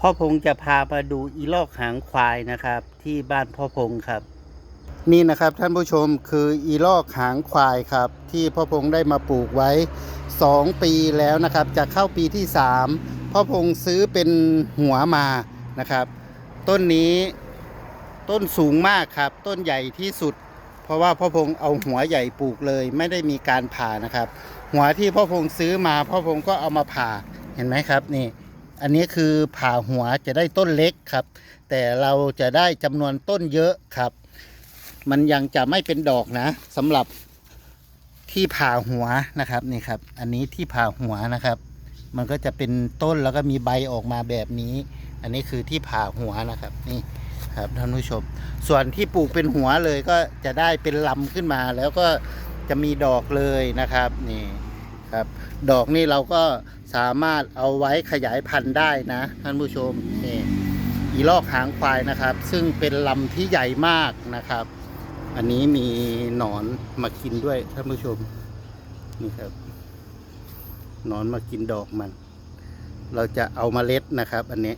พ่อพงจะพามาดูอีลอกหางควายนะครับ ที่บ้านพ่อพงครับ นี่นะครับท่านผู้ชมคืออีลอกหางควายครับ ที่พ่อพงได้มาปลูกไว้ 2 ปีแล้วนะครับ จะเข้าปีที่ 3 พ่อพงซื้อเป็นหัวมานะครับ ต้นนี้ต้นสูงมากครับ ต้นใหญ่ที่สุด เพราะว่าพ่อพงเอาหัวใหญ่ปลูกเลย ไม่ได้มีการผ่านะครับ หัวที่พ่อพงซื้อมาพ่อพงก็เอามาผ่าเห็นไหมครับนี่ อันนี้คือผ่าหัวจะได้ต้นเล็กครับ แต่เราจะได้จำนวนต้นเยอะครับ มันยังจะไม่เป็นดอกนะสำหรับที่ผ่าหัวนะครับนี่ครับ อันนี้ที่ผ่าหัวนะครับ มันก็จะเป็นต้นแล้วก็มีใบออกมาแบบนี้ อันนี้คือที่ผ่าหัวนะครับนี่ครับท่านผู้ชม ส่วนที่ปลูกเป็นหัวเลยก็จะได้เป็นลำขึ้นมาแล้วก็จะมีดอกเลยนะครับนี่ ครับ ดอกนี่เราก็สามารถเอาไว้ขยายพันธุ์ได้นะท่านผู้ชมนี่อีลอกหางควายนะครับ ซึ่งเป็นลำที่ใหญ่มากนะครับ อันนี้มีหนอนมากินด้วยท่านผู้ชมนี่ครับหนอนมากินดอกมัน เราจะเอามาเล็ดนะครับ อันนี้